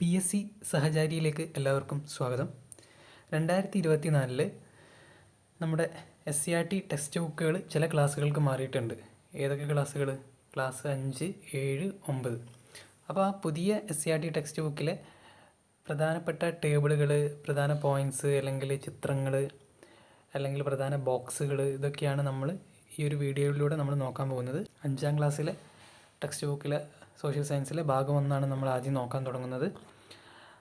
P S C സഹചാരിയിലേക്ക് എല്ലാവർക്കും സ്വാഗതം. രണ്ടായിരത്തി ഇരുപത്തി നാലിൽ നമ്മുടെ S C R T text ബുക്കുകൾ ചില ക്ലാസ്സുകൾക്ക് മാറിയിട്ടുണ്ട്. ഏതൊക്കെ ക്ലാസ്സുകൾ ക്ലാസ് അഞ്ച് ഏഴ് ഒമ്പത്. അപ്പോൾ ആ പുതിയ S C R T text ബുക്കിലെ പ്രധാനപ്പെട്ട ടേബിളുകൾ പ്രധാന പോയിന്റ്സ് അല്ലെങ്കിൽ ചിത്രങ്ങൾ അല്ലെങ്കിൽ പ്രധാന ബോക്സുകൾ ഇതൊക്കെയാണ് നമ്മൾ ഈ ഒരു വീഡിയോയിലൂടെ നമ്മൾ നോക്കാൻ പോകുന്നത്. അഞ്ചാം ക്ലാസ്സിലെ ടെക്സ്റ്റ് ബുക്കിലെ സോഷ്യൽ സയൻസിലെ ഭാഗം ഒന്നാണ് നമ്മൾ ആദ്യം നോക്കാൻ തുടങ്ങുന്നത്.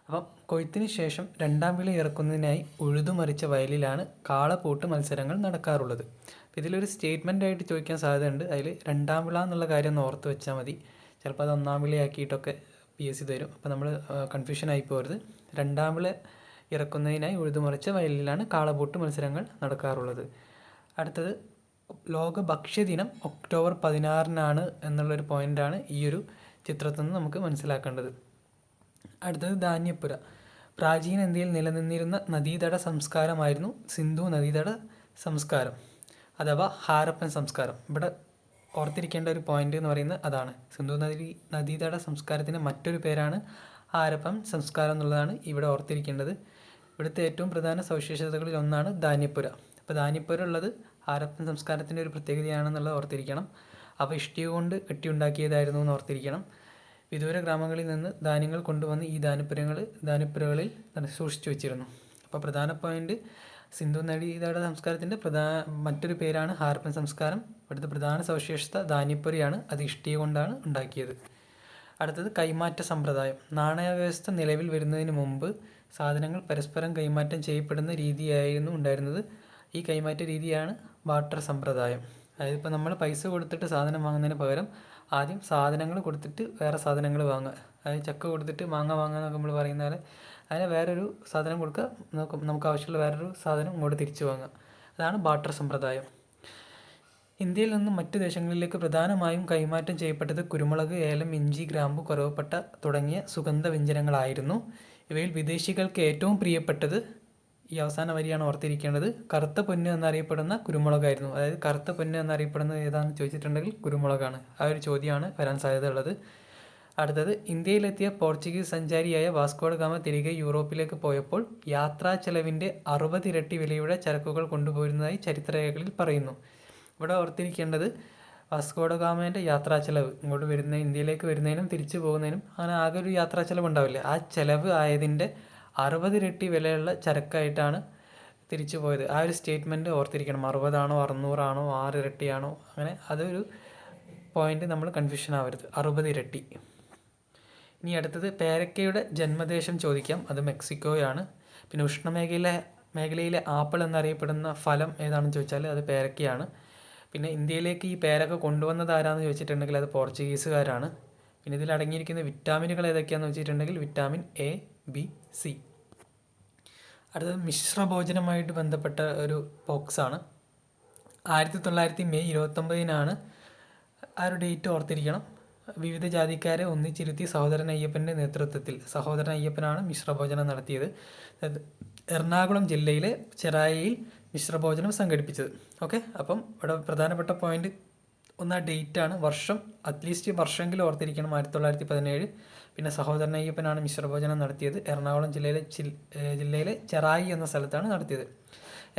അപ്പം കൊയ്ത്തിന് ശേഷം രണ്ടാം വിള ഇറക്കുന്നതിനായി ഉഴുതുമറിച്ച വയലിലാണ് കാളപൂട്ട് മത്സരങ്ങൾ നടക്കാറുള്ളത്. ഇതിലൊരു സ്റ്റേറ്റ്മെന്റ് ആയിട്ട് ചോദിക്കാൻ സാധ്യതയുണ്ട്. അതിൽ രണ്ടാം വിള എന്നുള്ള കാര്യം ഒന്ന് ഓർത്ത് വെച്ചാൽ മതി. ചിലപ്പോൾ അത് ഒന്നാം വിളയാക്കിയിട്ടൊക്കെ പി എസ് സി തരും. അപ്പോൾ നമ്മൾ കൺഫ്യൂഷൻ ആയി പോകരുത്. രണ്ടാം വിള ഇറക്കുന്നതിനായി ഉഴുതുമറിച്ച വയലിലാണ് കാളപൂട്ട് മത്സരങ്ങൾ നടക്കാറുള്ളത്. അടുത്തത് ലോക ഭക്ഷ്യദിനം ഒക്ടോബർ പതിനാറിനാണ് എന്നുള്ളൊരു പോയിന്റാണ് ഈ ഒരു ചിത്രത്തിൽ നിന്ന് നമുക്ക് മനസ്സിലാക്കേണ്ടത്. അടുത്തത് ധാന്യപ്പുര. പ്രാചീന ഇന്ത്യയിൽ നിലനിന്നിരുന്ന നദീതട സംസ്കാരമായിരുന്നു സിന്ധു നദീതട സംസ്കാരം അഥവാ ഹാരപ്പൻ സംസ്കാരം. ഇവിടെ ഓർത്തിരിക്കേണ്ട ഒരു പോയിന്റ് എന്ന് പറയുന്നത് അതാണ്. സിന്ധു നദി നദീതട സംസ്കാരത്തിന്റെ മറ്റൊരു പേരാണ് ഹാരപ്പൻ സംസ്കാരം എന്നുള്ളതാണ് ഇവിടെ ഓർത്തിരിക്കേണ്ടത്. ഇവിടുത്തെ ഏറ്റവും പ്രധാന സവിശേഷതകളിൽ ഒന്നാണ് ധാന്യപ്പുര. അപ്പോൾ ധാന്യപ്പുര ഉള്ളത് ഹാരപ്പൻ സംസ്കാരത്തിന്റെ ഒരു പ്രത്യേകതയാണെന്നുള്ളത് ഓർത്തിരിക്കണം. അവ ഇഷ്ടിക കൊണ്ട് കെട്ടിയുണ്ടാക്കിയതായിരുന്നു എന്ന് ഓർത്തിരിക്കണം. വിദൂര ഗ്രാമങ്ങളിൽ നിന്ന് ധാന്യങ്ങൾ കൊണ്ടുവന്ന് ഈ ധാന്യപ്പുരങ്ങൾ ധാന്യപ്പുരകളിൽ സൂക്ഷിച്ചു വെച്ചിരുന്നു. അപ്പോൾ പ്രധാന പോയിന്റ് സിന്ധു നദീതട സംസ്കാരത്തിന്റെ പ്രധാന മറ്റൊരു പേരാണ് ഹാർപ്പൻ സംസ്കാരം. ഇവിടുത്തെ പ്രധാന സവിശേഷത ധാന്യപ്പുരയാണ്. അത് ഇഷ്ടിക കൊണ്ടാണ് ഉണ്ടാക്കിയത്. അടുത്തത് കൈമാറ്റ സമ്പ്രദായം. നാണയ വ്യവസ്ഥ നിലവിൽ വരുന്നതിന് മുമ്പ് സാധനങ്ങൾ പരസ്പരം കൈമാറ്റം ചെയ്യപ്പെടുന്ന രീതിയായിരുന്നു ഉണ്ടായിരുന്നത്. ഈ കൈമാറ്റ രീതിയാണ് ബാട്ടർ സമ്പ്രദായം. അതായത് ഇപ്പോൾ നമ്മൾ പൈസ കൊടുത്തിട്ട് സാധനം വാങ്ങുന്നതിന് പകരം ആദ്യം സാധനങ്ങൾ കൊടുത്തിട്ട് വേറെ സാധനങ്ങൾ വാങ്ങുക. അതായത് ചക്ക കൊടുത്തിട്ട് മാങ്ങ വാങ്ങുക എന്നൊക്കെ നമ്മൾ പറയുന്ന പോലെ അതിന് വേറൊരു സാധനം കൊടുക്കുക. നമുക്ക് നമുക്ക് ആവശ്യമുള്ള വേറൊരു സാധനം ഇങ്ങോട്ട് തിരിച്ചു വാങ്ങുക. അതാണ് ബാട്ടർ സമ്പ്രദായം. ഇന്ത്യയിൽ നിന്നും മറ്റ് ദേശങ്ങളിലേക്ക് പ്രധാനമായും കൈമാറ്റം ചെയ്യപ്പെട്ടത് കുരുമുളക് ഏലം ഇഞ്ചി ഗ്രാമ്പു കുറവപ്പട്ട തുടങ്ങിയ സുഗന്ധ വ്യഞ്ജനങ്ങളായിരുന്നു ഇവയിൽ വിദേശികൾക്ക് ഏറ്റവും പ്രിയപ്പെട്ടത് ഈ അവസാന വരിയാണ് ഓർത്തിരിക്കേണ്ടത്. കറുത്ത പൊന്ന് എന്നറിയപ്പെടുന്ന കുരുമുളകായിരുന്നു. അതായത് കറുത്ത പൊന്ന് എന്നറിയപ്പെടുന്നത് ഏതാണെന്ന് ചോദിച്ചിട്ടുണ്ടെങ്കിൽ കുരുമുളകാണ്. ആ ഒരു ചോദ്യമാണ് വരാൻ സാധ്യത ഉള്ളത് അടുത്തത് ഇന്ത്യയിലെത്തിയ പോർച്ചുഗീസ് സഞ്ചാരിയായ വാസ്കോഡ് ഗാമ തിരികെ യൂറോപ്പിലേക്ക് പോയപ്പോൾ യാത്രാ ചെലവിന്റെ അറുപതിരട്ടി വിലയുടെ ചരക്കുകൾ കൊണ്ടുപോയിരുന്നതായി ചരിത്രരേഖകളിൽ പറയുന്നു. ഇവിടെ ഓർത്തിരിക്കേണ്ടത് വാസ്കോഡ ഗാമേന്റെ യാത്രാ ചെലവ്. ഇങ്ങോട്ട് വരുന്ന ഇന്ത്യയിലേക്ക് വരുന്നതിനും തിരിച്ചു പോകുന്നതിനും അങ്ങനെ ആകെ ഒരു യാത്രാ ചെലവ് ഉണ്ടാവില്ല ആ ചെലവ് ആയതിന്റെ അറുപത് ഇരട്ടി വിലയുള്ള ചരക്കായിട്ടാണ് തിരിച്ചു പോയത്. ആ ഒരു സ്റ്റേറ്റ്മെന്റ് ഓർത്തിരിക്കണം. അറുപതാണോ അറുന്നൂറാണോ ആറ് ഇരട്ടിയാണോ? അങ്ങനെ അതൊരു പോയിന്റ് നമ്മൾ കൺഫ്യൂഷൻ ആവരുത്. അറുപത് ഇരട്ടി. ഇനി അടുത്തത് പേരക്കയുടെ ജന്മദേശം ചോദിക്കാം. അത് മെക്സിക്കോയാണ്. പിന്നെ ഉഷ്ണമേഖലയിലെ മേഖലയിലെ ആപ്പിൾ എന്നറിയപ്പെടുന്ന ഫലം ഏതാണെന്ന് ചോദിച്ചാൽ അത് പേരക്കയാണ്. പിന്നെ ഇന്ത്യയിലേക്ക് ഈ പേരക്ക കൊണ്ടുവന്നത് ആരാന്ന് ചോദിച്ചിട്ടുണ്ടെങ്കിൽ അത് പോർച്ചുഗീസുകാരാണ്. പിന്നെ ഇതിൽ അടങ്ങിയിരിക്കുന്ന വിറ്റാമിനുകൾ ഏതൊക്കെയാണെന്ന് വെച്ചിട്ടുണ്ടെങ്കിൽ വിറ്റാമിൻ എ ബി സി അടുത്തത് മിശ്ര ഭോജനമായിട്ട് ബന്ധപ്പെട്ട ഒരു ബോക്സാണ് ആയിരത്തി തൊള്ളായിരത്തി മെയ് ഇരുപത്തൊമ്പതിനാണ് ആ ഒരു ഡേറ്റ് ഓർത്തിരിക്കണം? വിവിധ ജാതിക്കാരെ ഒന്നിച്ചിരുത്തി സഹോദരൻ അയ്യപ്പന്റെ നേതൃത്വത്തിൽ സഹോദരൻ അയ്യപ്പനാണ് മിശ്രഭോജനം നടത്തിയത്. എറണാകുളം ജില്ലയിലെ ചെറായിയിൽ മിശ്രഭോജനം സംഘടിപ്പിച്ചത്. ഓക്കെ അപ്പം ഇവിടെ പ്രധാനപ്പെട്ട പോയിന്റ് ഒന്ന് ആ ഡേറ്റാണ് വർഷം അറ്റ്ലീസ്റ്റ് വർഷമെങ്കിലും ഓർത്തിരിക്കണം. ആയിരത്തി തൊള്ളായിരത്തി പതിനേഴ് പിന്നെ സഹോദരൻ അയ്യപ്പനാണ് മിശ്രഭോജനം നടത്തിയത്. എറണാകുളം ജില്ലയിലെ ജില്ലയിലെ ചെറായി എന്ന സ്ഥലത്താണ് നടത്തിയത്.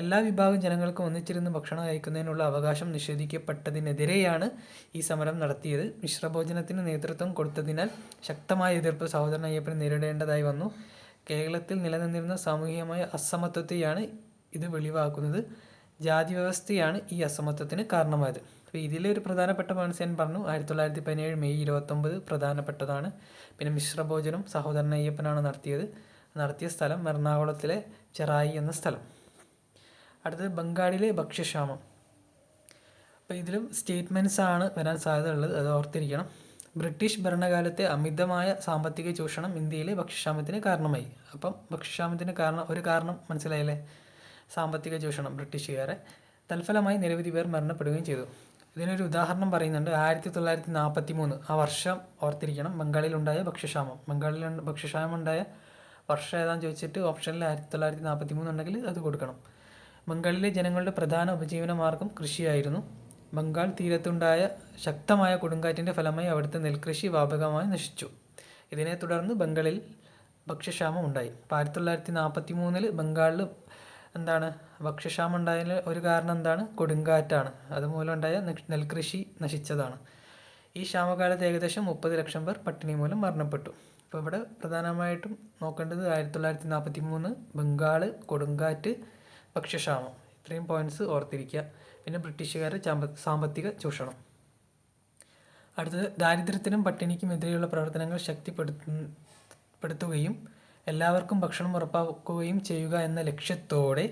എല്ലാ വിഭാഗം ജനങ്ങൾക്കും ഒന്നിച്ചിരുന്ന് ഭക്ഷണം കഴിക്കുന്നതിനുള്ള അവകാശം നിഷേധിക്കപ്പെട്ടതിനെതിരെയാണ് ഈ സമരം നടത്തിയത്. മിശ്രഭോജനത്തിന് നേതൃത്വം കൊടുത്തതിനാൽ ശക്തമായ എതിർപ്പ് സഹോദരൻ അയ്യപ്പനെ നേരിടേണ്ടതായി വന്നു. കേരളത്തിൽ നിലനിന്നിരുന്ന സാമൂഹികമായ അസമത്വത്തെയാണ് ഇത് വെളിവാക്കുന്നത്. ജാതി വ്യവസ്ഥയാണ് ഈ അസമത്വത്തിന് കാരണമായത്. അപ്പോൾ ഇതിലൊരു പ്രധാനപ്പെട്ട ഞാൻ പറഞ്ഞു ആയിരത്തി തൊള്ളായിരത്തി പതിനേഴ് മെയ് ഇരുപത്തൊമ്പത് പ്രധാനപ്പെട്ടതാണ്. പിന്നെ മിശ്രഭോജനം സഹോദരൻ അയ്യപ്പനാണ് നടത്തിയത്. നടത്തിയ സ്ഥലം എറണാകുളത്തിലെ ചെറായി എന്ന സ്ഥലം. അടുത്തത് ബംഗാളിലെ ഭക്ഷ്യക്ഷാമം. അപ്പോൾ ഇതിലും സ്റ്റേറ്റ്മെന്റ്സ് ആണ് വരാൻ സാധ്യത ഉള്ളത് അത് ഓർത്തിരിക്കണം. ബ്രിട്ടീഷ് ഭരണകാലത്തെ അമിതമായ സാമ്പത്തിക ചൂഷണം ഇന്ത്യയിലെ ഭക്ഷ്യക്ഷാമത്തിന് കാരണമായി. അപ്പം ഭക്ഷ്യക്ഷാമത്തിന് കാരണം ഒരു കാരണം മനസ്സിലായില്ലേ? സാമ്പത്തിക ചൂഷണം ബ്രിട്ടീഷുകാരെ. തൽഫലമായി നിരവധി പേർ മരണപ്പെടുകയും ചെയ്തു. ഇതിനൊരു ഉദാഹരണം പറയുന്നുണ്ട്. ആയിരത്തി തൊള്ളായിരത്തി നാൽപ്പത്തി മൂന്ന് ആ വർഷം ഓർത്തിരിക്കണം. ബംഗാളിലുണ്ടായ ഭക്ഷ്യക്ഷാമം. ബംഗാളിൽ ഭക്ഷ്യക്ഷാമം ഉണ്ടായ വർഷം ഏതാണെന്ന് ചോദിച്ചിട്ട് ഓപ്ഷനിൽ ആയിരത്തി തൊള്ളായിരത്തി നാൽപ്പത്തി മൂന്ന് ഉണ്ടെങ്കിൽ അത് കൊടുക്കണം. ബംഗാളിലെ ജനങ്ങളുടെ പ്രധാന ഉപജീവന മാർഗം കൃഷിയായിരുന്നു. ബംഗാൾ തീരത്തുണ്ടായ ശക്തമായ കൊടുങ്കാറ്റിന്റെ ഫലമായി അവിടുത്തെ നെൽകൃഷി വ്യാപകമായി നശിച്ചു. ഇതിനെ തുടർന്ന് ബംഗാളിൽ ഭക്ഷ്യക്ഷാമം ഉണ്ടായി. ആയിരത്തി തൊള്ളായിരത്തി നാൽപ്പത്തി മൂന്നിൽ ബംഗാളിൽ എന്താണ്? ഭക്ഷ്യക്ഷാമം ഉണ്ടായതിന് ഒരു കാരണം എന്താണ്? കൊടുങ്കാറ്റാണ്. അതുമൂലം ഉണ്ടായ നെൽകൃഷി നശിച്ചതാണ്. ഈ ക്ഷാമകാലത്ത് ഏകദേശം മുപ്പത് ലക്ഷം പേർ പട്ടിണി മൂലം മരണപ്പെട്ടു. അപ്പോൾ ഇവിടെ പ്രധാനമായിട്ടും നോക്കേണ്ടത് ആയിരത്തി തൊള്ളായിരത്തി നാൽപ്പത്തി മൂന്ന് ബംഗാൾ കൊടുങ്കാറ്റ് ഭക്ഷ്യക്ഷാമം. ഇത്രയും പോയിന്റ്സ് ഓർത്തിരിക്കുക. പിന്നെ ബ്രിട്ടീഷുകാരുടെ സാമ്പത്തിക ചൂഷണം. അടുത്തത് ദാരിദ്ര്യത്തിനും പട്ടിണിക്കും എതിരെയുള്ള പ്രവർത്തനങ്ങൾ ശക്തിപ്പെടുത്തുകയും എല്ലാവർക്കും ഭക്ഷണം ഉറപ്പാക്കുകയും ചെയ്യുക എന്ന ലക്ഷ്യത്തോടെ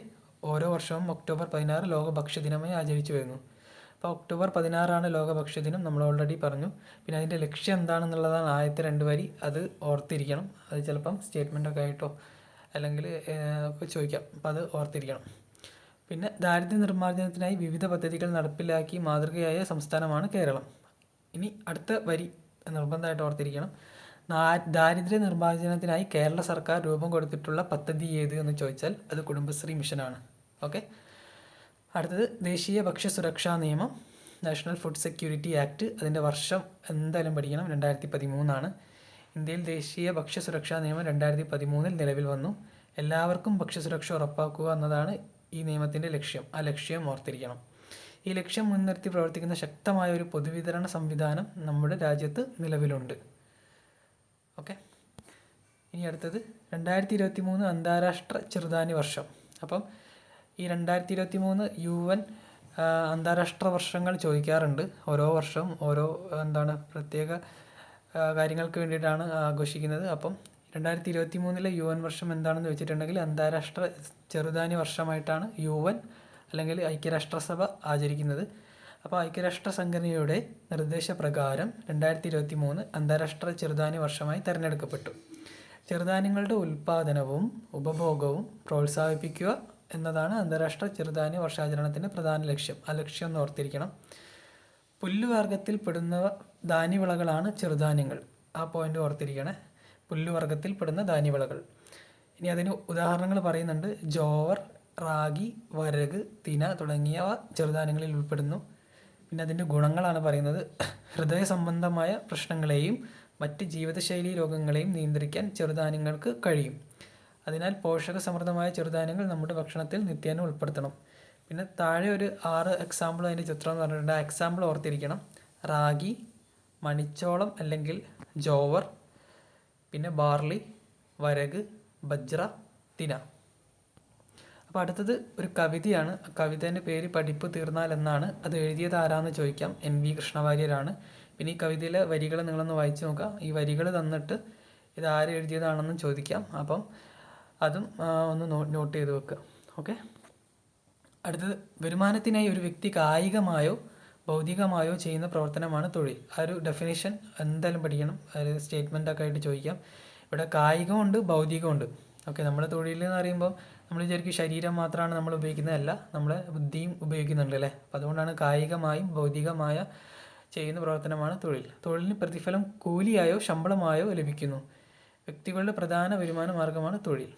ഓരോ വർഷവും ഒക്ടോബർ പതിനാറ് ലോക ഭക്ഷ്യദിനമായി ആചരിച്ചു വരുന്നു. അപ്പോൾ ഒക്ടോബർ പതിനാറാണ് ലോക ഭക്ഷ്യദിനം നമ്മൾ ഓൾറെഡി പറഞ്ഞു. പിന്നെ അതിന്റെ ലക്ഷ്യം എന്താണെന്നുള്ളതാണ് ആദ്യത്തെ രണ്ട് വരി. അത് ഓർത്തിരിക്കണം. അത് ചിലപ്പം സ്റ്റേറ്റ്മെന്റ് ഒക്കെ ആയിട്ടോ അല്ലെങ്കിൽ ഒക്കെ ചോദിക്കാം. അപ്പോൾ അത് ഓർത്തിരിക്കണം. പിന്നെ ദാരിദ്ര്യ നിർമ്മാർജനത്തിനായി വിവിധ പദ്ധതികൾ നടപ്പിലാക്കി മാതൃകയായ സംസ്ഥാനമാണ് കേരളം. ഇനി അടുത്ത വരി നിർബന്ധമായിട്ട് ഓർത്തിരിക്കണം. ദാരിദ്ര്യ നിർമ്മാർജനത്തിനായി കേരള സർക്കാർ രൂപം കൊടുത്തിട്ടുള്ള പദ്ധതി ഏത് എന്ന് ചോദിച്ചാൽ അത് കുടുംബശ്രീ മിഷനാണ്. ഓക്കെ? അടുത്തത് ദേശീയ ഭക്ഷ്യ സുരക്ഷാ നിയമം നാഷണൽ ഫുഡ് സെക്യൂരിറ്റി ആക്ട് അതിന്റെ വർഷം എന്തായാലും പഠിക്കണം രണ്ടായിരത്തി പതിമൂന്നാണ് ഇന്ത്യയിൽ ദേശീയ ഭക്ഷ്യ സുരക്ഷാ നിയമം രണ്ടായിരത്തി പതിമൂന്നിൽ നിലവിൽ വന്നു. എല്ലാവർക്കും ഭക്ഷ്യസുരക്ഷ ഉറപ്പാക്കുക എന്നതാണ് ഈ നിയമത്തിന്റെ ലക്ഷ്യം. ആ ലക്ഷ്യം ഓർത്തിരിക്കണം. ഈ ലക്ഷ്യം മുൻനിർത്തി പ്രവർത്തിക്കുന്ന ശക്തമായ ഒരു പൊതുവിതരണ സംവിധാനം നമ്മുടെ രാജ്യത്ത് നിലവിലുണ്ട്. ഓക്കെ. ഇനി അടുത്തത് രണ്ടായിരത്തി ഇരുപത്തി മൂന്ന് അന്താരാഷ്ട്ര ചെറുധാന്യ വർഷം. അപ്പം ഈ രണ്ടായിരത്തി ഇരുപത്തി മൂന്ന് യു എൻ അന്താരാഷ്ട്ര വർഷങ്ങൾ ചോദിക്കാറുണ്ട്. ഓരോ വർഷവും ഓരോ എന്താണ് പ്രത്യേക കാര്യങ്ങൾക്ക് വേണ്ടിയിട്ടാണ് ആഘോഷിക്കുന്നത്. അപ്പം രണ്ടായിരത്തി ഇരുപത്തി മൂന്നിലെ യു എൻ വർഷം എന്താണെന്ന് വെച്ചിട്ടുണ്ടെങ്കിൽ അന്താരാഷ്ട്ര ചെറുധാന്യ വർഷമായിട്ടാണ് യു എൻ അല്ലെങ്കിൽ ഐക്യരാഷ്ട്രസഭ ആചരിക്കുന്നത്. അപ്പോൾ ഐക്യരാഷ്ട്ര സംഘടനയുടെ നിർദ്ദേശപ്രകാരം രണ്ടായിരത്തി ഇരുപത്തി മൂന്ന് അന്താരാഷ്ട്ര ചെറുധാന്യ വർഷമായി തിരഞ്ഞെടുക്കപ്പെട്ടു. ചെറുധാന്യങ്ങളുടെ ഉൽപ്പാദനവും ഉപഭോഗവും പ്രോത്സാഹിപ്പിക്കുക എന്നതാണ് അന്താരാഷ്ട്ര ചെറുധാന്യ വർഷാചരണത്തിന്റെ പ്രധാന ലക്ഷ്യം. ആ ലക്ഷ്യം ഒന്ന് ഓർത്തിരിക്കണം. പുല്ലുവർഗത്തിൽ പെടുന്ന ധാന്യവിളകളാണ് ചെറുധാന്യങ്ങൾ. ആ പോയിന്റ് ഓർത്തിരിക്കണേ. പുല്ലുവർഗത്തിൽ പെടുന്ന ധാന്യവിളകൾ. ഇനി അതിന് ഉദാഹരണങ്ങൾ പറയുന്നുണ്ട്. ജോവർ റാഗി വരക് തിന തുടങ്ങിയവ ചെറുധാന്യങ്ങളിൽ ഉൾപ്പെടുന്നു. പിന്നെ അതിന്റെ ഗുണങ്ങളാണ് പറയുന്നത്. ഹൃദയ സംബന്ധമായ പ്രശ്നങ്ങളെയും മറ്റ് ജീവിതശൈലി രോഗങ്ങളെയും നിയന്ത്രിക്കാൻ ചെറുധാന്യങ്ങൾക്ക് കഴിയും. അതിനാൽ പോഷക സമൃദ്ധമായ ചെറുധാന്യങ്ങൾ നമ്മുടെ ഭക്ഷണത്തിൽ നിത്യേന ഉൾപ്പെടുത്തണം. പിന്നെ താഴെ ഒരു ആറ് എക്സാമ്പിൾ അതിന്റെ ചിത്രം എന്ന് പറഞ്ഞിട്ടുണ്ട്. ആ എക്സാമ്പിൾ ഓർത്തിരിക്കണം. റാഗി മണിച്ചോളം അല്ലെങ്കിൽ ജോവർ പിന്നെ ബാർലി വരക് ബജ്ര തിന. അപ്പോൾ അടുത്തത് ഒരു കവിതയാണ്. ആ കവിതേന്റെ പേര് പഠിപ്പ് തീർന്നാൽ എന്നാണ് അത് എഴുതിയത് ആരാന്ന് ചോദിക്കാം. എൻ വി കൃഷ്ണവാര്യരാണ്. പിന്നെ ഈ കവിതയിലെ വരികൾ നിങ്ങളൊന്ന് വായിച്ചു നോക്കുക ഈ വരികൾ തന്നിട്ട് ഇത് ആര് എഴുതിയതാണെന്ന് ചോദിക്കാം. അപ്പം അതും ഒന്ന് നോട്ട് ചെയ്ത് വെക്കുക ഓക്കെ? അടുത്തത് വരുമാനത്തിനായി ഒരു വ്യക്തി കായികമായോ ഭൗതികമായോ ചെയ്യുന്ന പ്രവർത്തനമാണ് തൊഴിൽ. ആ ഒരു ഡെഫിനേഷൻ എന്തായാലും പഠിക്കണം. ഒരു സ്റ്റേറ്റ്മെന്റ് ഒക്കെ ആയിട്ട് ചോദിക്കാം. ഇവിടെ കായികമുണ്ട് ഭൗതികമുണ്ട്. ഓക്കെ നമ്മുടെ തൊഴിൽ എന്ന് പറയുമ്പോൾ നമ്മൾ വിചാരിക്കും ശരീരം മാത്രമാണ് നമ്മൾ ഉപയോഗിക്കുന്നതല്ല നമ്മൾ ബുദ്ധിയും ഉപയോഗിക്കുന്നുണ്ട് അല്ലേ? അപ്പം അതുകൊണ്ടാണ് കായികമായും ഭൗതികമായ ചെയ്യുന്ന പ്രവർത്തനമാണ് തൊഴിൽ. തൊഴിലിന് പ്രതിഫലം കൂലിയായോ ശമ്പളമായോ ലഭിക്കുന്നു. വ്യക്തികളുടെ പ്രധാന വരുമാന മാർഗമാണ് തൊഴിൽ.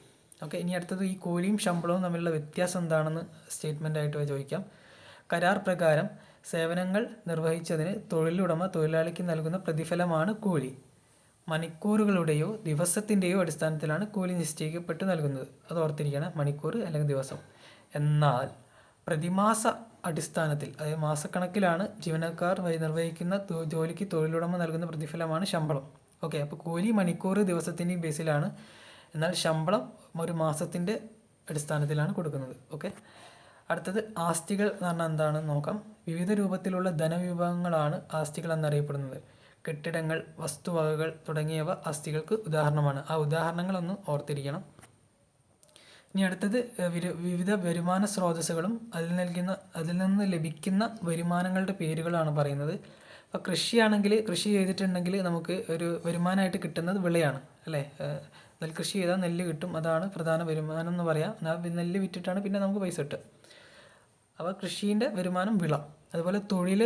ഓക്കെ ഇനി അടുത്തത് ഈ കൂലിയും ശമ്പളവും തമ്മിലുള്ള വ്യത്യാസം എന്താണെന്ന് സ്റ്റേറ്റ്മെന്റ് ആയിട്ട് ചോദിക്കാം. കരാർ പ്രകാരം സേവനങ്ങൾ നിർവഹിച്ചതിന് തൊഴിലുടമ തൊഴിലാളിക്ക് നൽകുന്ന പ്രതിഫലമാണ് കൂലി. മണിക്കൂറുകളുടെയോ ദിവസത്തിന്റെയോ അടിസ്ഥാനത്തിലാണ് കൂലി നിശ്ചയിക്കപ്പെട്ട് നൽകുന്നത്. അത് ഓർത്തിരിക്കണം. മണിക്കൂർ അല്ലെങ്കിൽ ദിവസം. എന്നാൽ പ്രതിമാസ അടിസ്ഥാനത്തിൽ അതായത് മാസക്കണക്കിലാണ് ജീവനക്കാർ നിർവഹിക്കുന്ന ജോലിക്ക് തൊഴിലുടമ നൽകുന്ന പ്രതിഫലമാണ് ശമ്പളം. ഓക്കെ അപ്പോൾ കൂലി മണിക്കൂർ ദിവസത്തിന്റെയും ബേസിലാണ്. എന്നാൽ ശമ്പളം ഒരു മാസത്തിന്റെ അടിസ്ഥാനത്തിലാണ് കൊടുക്കുന്നത്. ഓക്കെ. അടുത്തത് ആസ്തികൾ എന്ന് പറഞ്ഞാൽ എന്താണെന്ന് നോക്കാം. വിവിധ രൂപത്തിലുള്ള ധനവിഭവങ്ങളാണ് ആസ്തികൾ എന്നറിയപ്പെടുന്നത്. കെട്ടിടങ്ങൾ വസ്തുവകകൾ തുടങ്ങിയവ അസ്ഥികൾക്ക് ഉദാഹരണമാണ്. ആ ഉദാഹരണങ്ങളൊന്ന് ഓർത്തിരിക്കണം. ഇനി അടുത്തത് വിവിധ വരുമാന സ്രോതസ്സുകളും അതിൽ നൽകുന്ന അതിൽ നിന്ന് ലഭിക്കുന്ന വരുമാനങ്ങളുടെ പേരുകളാണ് പറയുന്നത്. അപ്പോൾ കൃഷിയാണെങ്കിൽ കൃഷി ചെയ്തിട്ടുണ്ടെങ്കിൽ നമുക്ക് ഒരു വരുമാനമായിട്ട് കിട്ടുന്നത് വിളയാണ് അല്ലേ? നെൽകൃഷി ചെയ്താൽ നെല്ല് കിട്ടും അതാണ് പ്രധാന വരുമാനം എന്ന് പറയാം. നെല്ല് വിറ്റിട്ടാണ് പിന്നെ നമുക്ക് പൈസ കിട്ടുക. അപ്പോൾ കൃഷീന്റെ വരുമാനം വിള അതുപോലെ തൊഴിൽ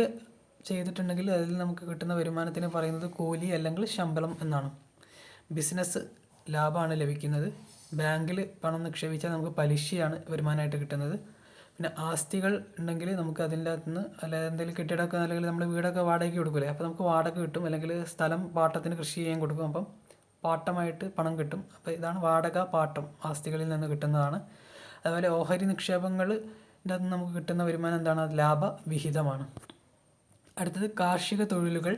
ചെയ്തിട്ടുണ്ടെങ്കിൽ അതിൽ നമുക്ക് കിട്ടുന്ന വരുമാനത്തിന് പറയുന്നത് കൂലി അല്ലെങ്കിൽ ശമ്പളം എന്നാണ്. ബിസിനസ് ലാഭമാണ് ലഭിക്കുന്നത്. ബാങ്കിൽ പണം നിക്ഷേപിച്ചാൽ നമുക്ക് പലിശയാണ് വരുമാനമായിട്ട് കിട്ടുന്നത്. പിന്നെ ആസ്തികൾ ഉണ്ടെങ്കിൽ നമുക്ക് അതിന്റെ അകത്ത് നിന്ന് അല്ലെങ്കിൽ എന്തെങ്കിലും കെട്ടിടമൊക്കെ അല്ലെങ്കിൽ നമ്മൾ വീടൊക്കെ വാടകയ്ക്ക് കൊടുക്കില്ലേ അപ്പോൾ നമുക്ക് വാടക കിട്ടും അല്ലെങ്കിൽ സ്ഥലം പാട്ടത്തിന് കൃഷി ചെയ്യാൻ കൊടുക്കും അപ്പം പാട്ടമായിട്ട് പണം കിട്ടും. അപ്പോൾ ഇതാണ് വാടക പാട്ടം ആസ്തികളിൽ നിന്ന് കിട്ടുന്നതാണ്. അതുപോലെ ഓഹരി നിക്ഷേപങ്ങൾ അത് നമുക്ക് കിട്ടുന്ന വരുമാനം എന്താണ്? അത് ലാഭ വിഹിതമാണ് അടുത്തത് കാർഷിക തൊഴിലുകൾ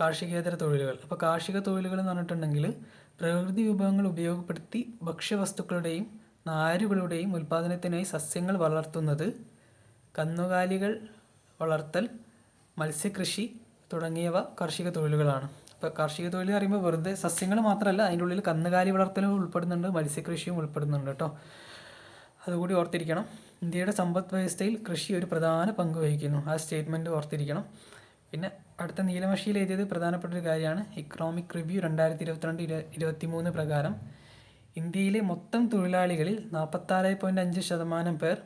കാർഷികേതര തൊഴിലുകൾ. അപ്പോൾ കാർഷിക തൊഴിലുകൾ എന്ന് പറഞ്ഞിട്ടുണ്ടെങ്കിൽ പ്രകൃതി വിഭവങ്ങൾ ഉപയോഗപ്പെടുത്തി ഭക്ഷ്യവസ്തുക്കളുടെയും നാരുകളുടെയും ഉൽപ്പാദനത്തിനായി സസ്യങ്ങൾ വളർത്തുന്നത് കന്നുകാലികൾ വളർത്തൽ മത്സ്യകൃഷി തുടങ്ങിയവ കാർഷിക തൊഴിലുകളാണ്. ഇപ്പോൾ കാർഷിക തൊഴിൽ പറയുമ്പോൾ വെറുതെ സസ്യങ്ങൾ മാത്രമല്ല അതിന്റെ ഉള്ളിൽ കന്നുകാലി വളർത്തലും ഉൾപ്പെടുന്നുണ്ട് മത്സ്യകൃഷിയും ഉൾപ്പെടുന്നുണ്ട് കേട്ടോ. അതുകൂടി ഓർത്തിരിക്കണം. ഇന്ത്യയുടെ സമ്പദ് വ്യവസ്ഥയിൽ കൃഷി ഒരു പ്രധാന പങ്ക് വഹിക്കുന്നു. ആ സ്റ്റേറ്റ്മെന്റ് ഓർത്തിരിക്കണം. പിന്നെ അടുത്ത നീലമഷിയിൽ എഴുതിയത് പ്രധാനപ്പെട്ട ഒരു കാര്യമാണ്. ഇക്കണോമിക് റിവ്യൂ രണ്ടായിരത്തി ഇരുപത്തിരണ്ട് ഇരു ഇരുപത്തി മൂന്ന് പ്രകാരം ഇന്ത്യയിലെ മൊത്തം തൊഴിലാളികളിൽ നാൽപ്പത്താറ് പോയിന്റ് അഞ്ച് ശതമാനം പേർ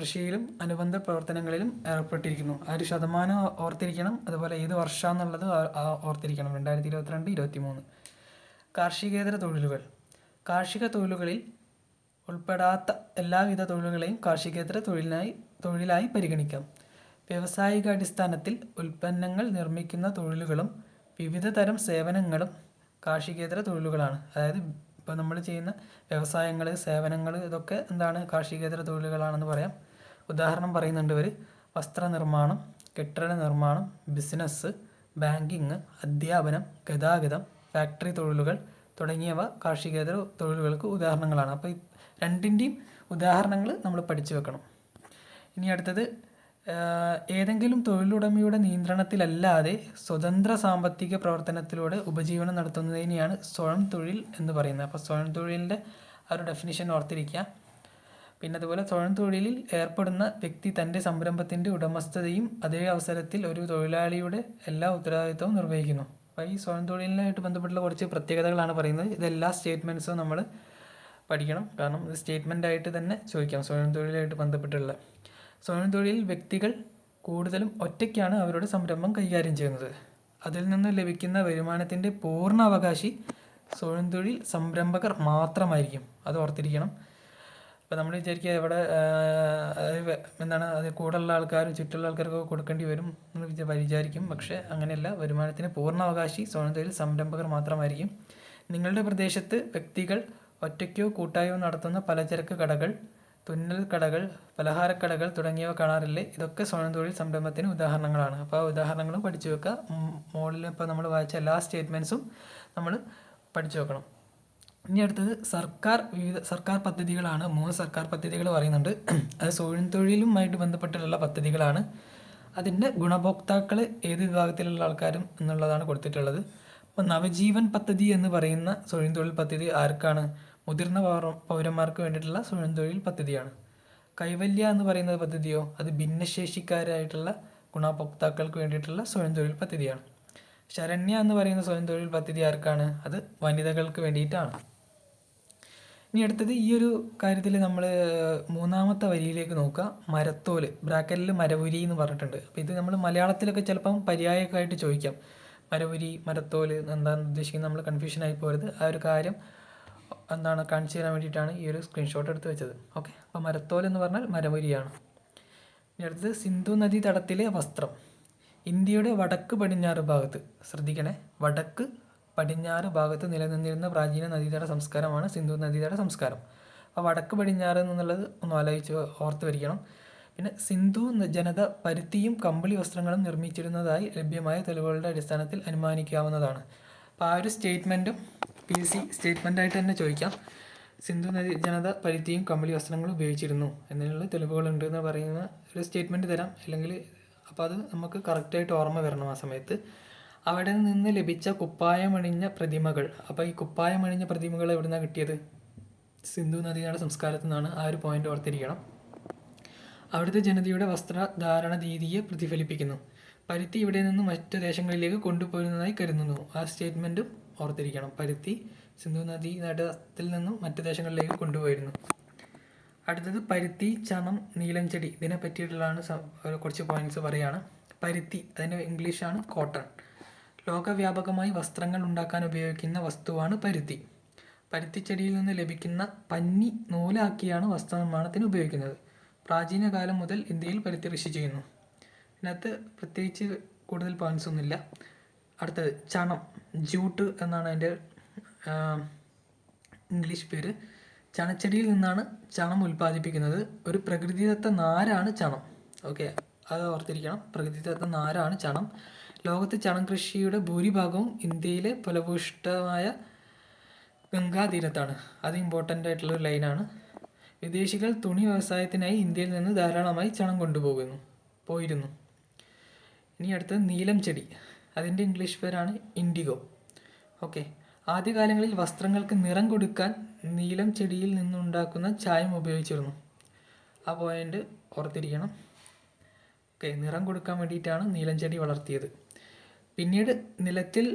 കൃഷിയിലും അനുബന്ധ പ്രവർത്തനങ്ങളിലും ഏർപ്പെട്ടിരിക്കുന്നു. ആ ഒരു ശതമാനം ഓർത്തിരിക്കണം. അതുപോലെ ഏത് ആ ഓർത്തിരിക്കണം. രണ്ടായിരത്തി ഇരുപത്തിരണ്ട് ഇരുപത്തി മൂന്ന് കാർഷികേതര തൊഴിലുകൾ. കാർഷിക തൊഴിലുകളിൽ ഉൾപ്പെടാത്ത എല്ലാവിധ തൊഴിലുകളെയും കാർഷികേതര തൊഴിലിനായി തൊഴിലായി പരിഗണിക്കാം. വ്യാവസായികാടിസ്ഥാനത്തിൽ ഉൽപ്പന്നങ്ങൾ നിർമ്മിക്കുന്ന തൊഴിലുകളും വിവിധ തരം സേവനങ്ങളും കാർഷികേതര തൊഴിലുകളാണ്. അതായത് ഇപ്പോൾ നമ്മൾ ചെയ്യുന്ന വ്യവസായങ്ങൾ സേവനങ്ങൾ ഇതൊക്കെ എന്താണ് കാർഷികേതര തൊഴിലുകളാണെന്ന് പറയാം. ഉദാഹരണം പറയുന്നുണ്ട് ഇവർ വസ്ത്രനിർമ്മാണം കെട്ടിട നിർമ്മാണം ബിസിനസ് ബാങ്കിങ് അധ്യാപനം ഗതാഗതം ഫാക്ടറി തൊഴിലുകൾ തുടങ്ങിയവ കാർഷികേതര തൊഴിലുകൾക്ക് ഉദാഹരണങ്ങളാണ്. അപ്പോൾ രണ്ടിന്റെയും ഉദാഹരണങ്ങൾ നമ്മൾ പഠിച്ചു വെക്കണം. ഇനി അടുത്തത് ഏതെങ്കിലും തൊഴിലുടമയുടെ നിയന്ത്രണത്തിലല്ലാതെ സ്വതന്ത്ര സാമ്പത്തിക പ്രവർത്തനത്തിലൂടെ ഉപജീവനം നടത്തുന്നതിനെയാണ് സ്വയം തൊഴിൽ എന്ന് പറയുന്നത്. അപ്പോൾ സ്വയം തൊഴിലിന്റെ ആ ഒരു ഡെഫിനിഷൻ ഓർത്തിരിക്കുക. പിന്നെ അതുപോലെ സ്വയം തൊഴിലിൽ ഏർപ്പെടുന്ന വ്യക്തി തന്റെ സംരംഭത്തിന്റെ ഉടമസ്ഥതയും അതേ അവസരത്തിൽ ഒരു തൊഴിലാളിയുടെ എല്ലാ ഉത്തരവാദിത്വവും നിർവഹിക്കുന്നു. അപ്പോൾ ഈ സ്വയം തൊഴിലിനായിട്ട് ബന്ധപ്പെട്ടുള്ള കുറച്ച് പ്രത്യേകതകളാണ് പറയുന്നത്. ഇതെല്ലാ സ്റ്റേറ്റ്മെന്റ്സും നമ്മൾ പഠിക്കണം. കാരണം ഇത് സ്റ്റേറ്റ്മെന്റ് ആയിട്ട് തന്നെ ചോദിക്കാം. സ്വയം തൊഴിലായിട്ട് ബന്ധപ്പെട്ടുള്ള. സ്വയം തൊഴിൽ വ്യക്തികൾ കൂടുതലും ഒറ്റയ്ക്കാണ് അവരുടെ സംരംഭം കൈകാര്യം ചെയ്യുന്നത്. അതിൽ നിന്ന് ലഭിക്കുന്ന വരുമാനത്തിന്റെ പൂർണ അവകാശി സ്വയം തൊഴിൽ സംരംഭകർ മാത്രമായിരിക്കും. അത് ഓർത്തിരിക്കണം. അപ്പോൾ നമ്മൾ വിചാരിക്കുക ഇവിടെ എന്താണ് അത് കൂടെയുള്ള ആൾക്കാരും ചുറ്റുള്ള ആൾക്കാർക്കൊക്കെ കൊടുക്കേണ്ടി വരും എന്ന് വിചാ- വിചാരിക്കും. പക്ഷേ അങ്ങനെയല്ല. വരുമാനത്തിന് പൂർണ അവകാശി സ്വയം തൊഴിൽ സംരംഭകർ മാത്രമായിരിക്കും. നിങ്ങളുടെ പ്രദേശത്ത് വ്യക്തികൾ ഒറ്റയ്ക്കോ കൂട്ടായോ നടത്തുന്ന പലചരക്ക് കടകൾ തുന്നൽ കടകൾ പലഹാരക്കടകൾ തുടങ്ങിയവ കാണാറില്ലേ? ഇതൊക്കെ സ്വയം തൊഴിൽ സംരംഭത്തിന് ഉദാഹരണങ്ങളാണ്. അപ്പോൾ ആ ഉദാഹരണങ്ങളും പഠിച്ചു വെക്കുക മോളിൽ ഇപ്പോൾ നമ്മൾ വായിച്ച എല്ലാ സ്റ്റേറ്റ്മെൻസും നമ്മൾ പഠിച്ചു വെക്കണം. ഇനി അടുത്തത് സർക്കാർ വിവിധ സർക്കാർ പദ്ധതികളാണ്. മൂന്ന് സർക്കാർ പദ്ധതികൾ പറയുന്നുണ്ട്. അത് സ്വയം തൊഴിലുമായിട്ട് ബന്ധപ്പെട്ടിട്ടുള്ള പദ്ധതികളാണ്. അതിന്റെ ഗുണഭോക്താക്കൾ ഏത് വിഭാഗത്തിലുള്ള ആൾക്കാരും എന്നുള്ളതാണ് കൊടുത്തിട്ടുള്ളത്. അപ്പോൾ നവജീവൻ പദ്ധതി എന്ന് പറയുന്ന തൊഴിൽ പദ്ധതി ആർക്കാണ്? മുതിർന്ന പൗര പൗരന്മാർക്ക് വേണ്ടിയിട്ടുള്ള തൊഴിൽ പദ്ധതിയാണ്. കൈവല്യ എന്ന് പറയുന്ന പദ്ധതിയോ അത് ഭിന്നശേഷിക്കാരായിട്ടുള്ള ഗുണഭോക്താക്കൾക്ക് വേണ്ടിയിട്ടുള്ള തൊഴിൽ പദ്ധതിയാണ്. ശരണ്യ എന്ന് പറയുന്ന തൊഴിൽ പദ്ധതി ആർക്കാണ്? അത് വനിതകൾക്ക് വേണ്ടിയിട്ടാണ്. ഇനി അടുത്തത് ഈ ഒരു കാര്യത്തിൽ നമ്മൾ മൂന്നാമത്തെ വരിയിലേക്ക് നോക്കുക. മരത്തോൽ ബ്രാക്കറ്റിൽ മരപുരി എന്ന് പറഞ്ഞിട്ടുണ്ട്. അപ്പോൾ ഇത് നമ്മൾ മലയാളത്തിലൊക്കെ ചിലപ്പം പര്യായമൊക്കെ ആയിട്ട് ചോദിക്കാം. മരവുരി മരത്തോൽ എന്താണ് ഉദ്ദേശിക്കുന്നത് നമ്മൾ കൺഫ്യൂഷൻ ആയി പോരുത്. ആ ഒരു കാര്യം എന്താണ് കാണിച്ചു തരാൻ വേണ്ടിയിട്ടാണ് ഈ ഒരു സ്ക്രീൻഷോട്ട് എടുത്ത് വെച്ചത്. ഓക്കെ അപ്പോൾ മരത്തോൽ എന്ന് പറഞ്ഞാൽ മരവുരിയാണ്. ഇനി അടുത്തത് സിന്ധു നദീ തടത്തിലെ വസ്ത്രം. ഇന്ത്യയുടെ വടക്ക് പടിഞ്ഞാറ് ഭാഗത്ത് ശ്രദ്ധിക്കണേ വടക്ക് പടിഞ്ഞാറ് ഭാഗത്ത് നിലനിന്നിരുന്ന പ്രാചീന നദീതട സംസ്കാരമാണ് സിന്ധു നദീതട സംസ്കാരം. അപ്പോൾ വടക്ക് പടിഞ്ഞാറ് എന്നുള്ളത് ഒന്ന് ആലോചിച്ച് ഓർത്ത് വരിക്കണം. പിന്നെ സിന്ധു ജനത പരുത്തിയും കമ്പിളി വസ്ത്രങ്ങളും നിർമ്മിച്ചിരുന്നതായി ലഭ്യമായ തെളിവുകളുടെ അടിസ്ഥാനത്തിൽ അനുമാനിക്കാവുന്നതാണ്. അപ്പോൾ ആ ഒരു സ്റ്റേറ്റ്മെന്റും പി സി സ്റ്റേറ്റ്മെന്റായിട്ട് തന്നെ ചോദിക്കാം. സിന്ധു നദി ജനത പരുത്തിയും കമ്പിളി വസ്ത്രങ്ങളും ഉപയോഗിച്ചിരുന്നു എന്നതിനുള്ള തെളിവുകളുണ്ട് എന്ന് പറയുന്ന ഒരു സ്റ്റേറ്റ്മെന്റ് തരാം. അല്ലെങ്കിൽ അപ്പോൾ അത് നമുക്ക് കറക്റ്റായിട്ട് ഓർമ്മ വരണം ആ സമയത്ത്. അവിടെ നിന്ന് ലഭിച്ച കുപ്പായമണിഞ്ഞ പ്രതിമകൾ. അപ്പോൾ ഈ കുപ്പായമണിഞ്ഞ പ്രതിമകൾ എവിടെ നിന്നാണ് കിട്ടിയത്? സിന്ധു നദിയുടെ സംസ്കാരത്തിൽ നിന്നാണ് ആ ഒരു പോയിന്റ് ഓർത്തിരിക്കണം. അവിടുത്തെ ജനതയുടെ വസ്ത്രധാരണ രീതിയെ പ്രതിഫലിപ്പിക്കുന്നു. പരുത്തി ഇവിടെ നിന്ന് മറ്റു ദേശങ്ങളിലേക്ക് കൊണ്ടുപോയിരുന്നതായി കരുതുന്നു. ആ സ്റ്റേറ്റ്മെന്റും ഓർത്തിരിക്കണം. പരുത്തി സിന്ധു നദി നടത്തിൽ നിന്നും മറ്റു ദേശങ്ങളിലേക്ക് കൊണ്ടുപോയിരുന്നു. അടുത്തത് പരുത്തി ചണം നീലം ചെടി. ഇതിനെ പറ്റിയിട്ടുള്ളതാണ് കുറച്ച് പോയിന്റ്സ് പറയുകയാണ് പരുത്തി അതിന്റെ ഇംഗ്ലീഷാണ് കോട്ടൺ ലോകവ്യാപകമായി വസ്ത്രങ്ങൾ ഉണ്ടാക്കാൻ ഉപയോഗിക്കുന്ന വസ്തുവാണ് പരുത്തി. പരുത്തിച്ചെടിയിൽ നിന്ന് ലഭിക്കുന്ന പഞ്ഞി നൂലാക്കിയാണ് വസ്ത്രനിർമ്മാണത്തിന് ഉപയോഗിക്കുന്നത്. പ്രാചീന കാലം മുതൽ ഇന്ത്യയിൽ പരുത്തി കൃഷി ചെയ്യുന്നു ഇതിനകത്ത് പ്രത്യേകിച്ച് കൂടുതൽ പോയിന്റ്സ് ഒന്നുമില്ല. അടുത്തത് ചണം ജൂട്ട് എന്നാണ് അതിന്റെ ഇംഗ്ലീഷ് പേര്. ചണച്ചെടിയിൽ നിന്നാണ് ചണം ഉൽപ്പാദിപ്പിക്കുന്നത്. ഒരു പ്രകൃതിദത്ത നാരാണ് ചണം. ഓക്കെ അത് ഓർത്തിരിക്കണം. പ്രകൃതിദത്ത നാരാണ് ചണം. ലോകത്ത് ചണം കൃഷിയുടെ ഭൂരിഭാഗവും ഇന്ത്യയിലെ ഫലഭൂഷ്ടമായ ഗംഗാതീരത്താണ്. അത് ഇമ്പോർട്ടന്റ് ആയിട്ടുള്ള ഒരു ലൈനാണ് വിദേശികൾ തുണി വ്യവസായത്തിനായി ഇന്ത്യയിൽ നിന്ന് ധാരാളമായി ചണം കൊണ്ടുപോകുന്നു. പോയിരുന്നു. ഇനി അടുത്ത നീലം ചെടി. അതിന്റെ ഇംഗ്ലീഷ് പേരാണ് ഇൻഡിഗോ. ഓക്കെ. ആദ്യകാലങ്ങളിൽ വസ്ത്രങ്ങൾക്ക് നിറം കൊടുക്കാൻ നീലം ചെടിയിൽ നിന്നുണ്ടാക്കുന്ന ചായം ഉപയോഗിച്ചിരുന്നു. ആ പോയിന്റ് ഓർത്തിരിക്കണം. ഓക്കെ. നിറം കൊടുക്കാൻ വേണ്ടിയിട്ടാണ് നീലം ചെടി വളർത്തിയത്. പിന്നീട് നിലത്തിൽ